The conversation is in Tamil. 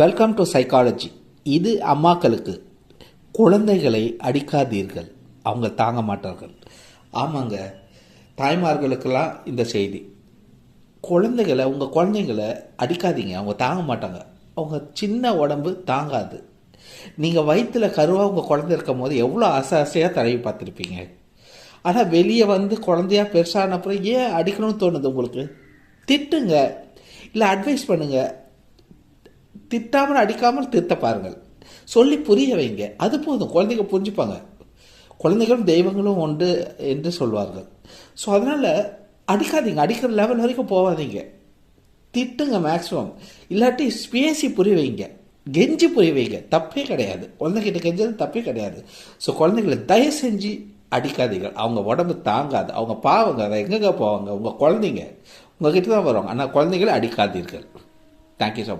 வெல்கம் டு சைக்காலஜி இது அம்மாக்களுக்கு. குழந்தைகளை அடிக்காதீர்கள். அவங்க தாங்க மாட்டார்கள். ஆமாங்க. தாய்மார்களுக்கெல்லாம் இந்த செய்தி. குழந்தைகளை உங்கள் குழந்தைங்களை அடிக்காதீங்க. அவங்க தாங்க மாட்டாங்க. அவங்க சின்ன உடம்பு தாங்காது. நீங்கள் வயிற்றில் கருவாக உங்கள் குழந்தை இருக்கும் போது எவ்வளோ ஆசை ஆசையாக தடவி பார்த்துருப்பீங்க. ஆனால் வெளியே வந்து குழந்தையா பெருசான அப்புறம் ஏன் அடிக்கணும்னு தோணுது உங்களுக்கு? திட்டுங்க. இல்லை அட்வைஸ் பண்ணுங்கள் திட்டாமல் அடிக்காமல் திருத்த பாருங்கள். சொல்லி புரிய வைங்க. அது போதும். குழந்தைங்க புரிஞ்சுப்பாங்க. குழந்தைகளும் தெய்வங்களும் உண்டு என்று சொல்வார்கள். ஸோ அதனால் அடிக்காதீங்க. அடிக்கிற லெவல் வரைக்கும் போகாதீங்க திட்டுங்க மேக்ஸிமம் இல்லாட்டி பேசி புரிய வைங்க. கெஞ்சி புரிய வைங்க. தப்பே கிடையாது. குழந்தைகிட்ட கெஞ்சது தப்பே கிடையாது. ஸோ குழந்தைங்களை தயவு செஞ்சு அடிக்காதீங்க அவங்க உடம்பு தாங்காது. அவங்க பாவங்க. அதை எங்கெங்க போவாங்க? உங்கள் குழந்தைங்க. உங்ககிட்ட தான் வருவாங்க. ஆனால் குழந்தைகளை அடிக்காதீர்கள். Thank you so much